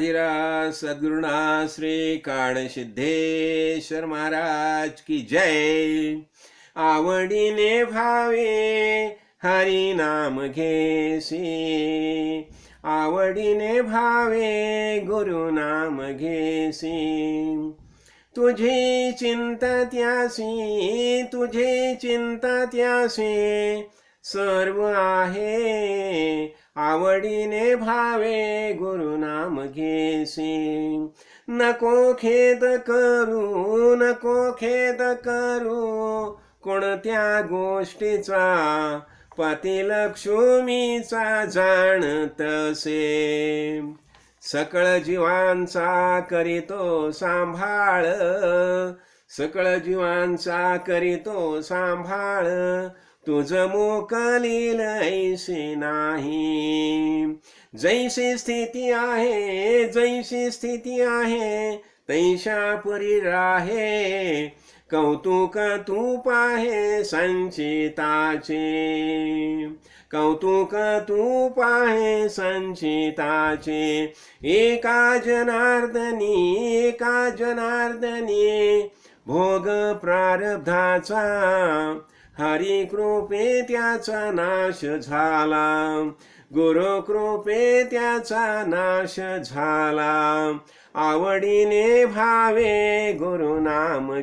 राधिराज सद्गुरुणा श्री काळसिद्धेश्वर महाराज की जय. आवडीने भावे हरी नाम घेसी. आवडीने भावे गुरु नाम घेसी. तुझी चिंता त्यासी तुझी चिंता त्यासी. सर्व आहे आवडीने भावे गुरु गुरुनाम घेसी नको खेद करू नको खेद करू कोणत्या गोष्टीचा? पती लक्ष्मीचा जाणतसे सकळ जीवांचा करीतो सांभाळ सकळ जीवांचा करीतो सांभाळ तुझ मोकलील ऐसे नाही. जैसी स्थिती आहे जैसी स्थिती आहे तैशा पुरी राहे. कौतुक तू पाहे संचिताचे. कौतुक तू पाहे संचिताचे. एका जनार्दनी एका जनार्दनी भोग प्रारब्धाचा हरी कृपे त्याचा नाश झाला. गुरु कृपे त्याचा नाश झाला. आवडीने भावे गुरुनाम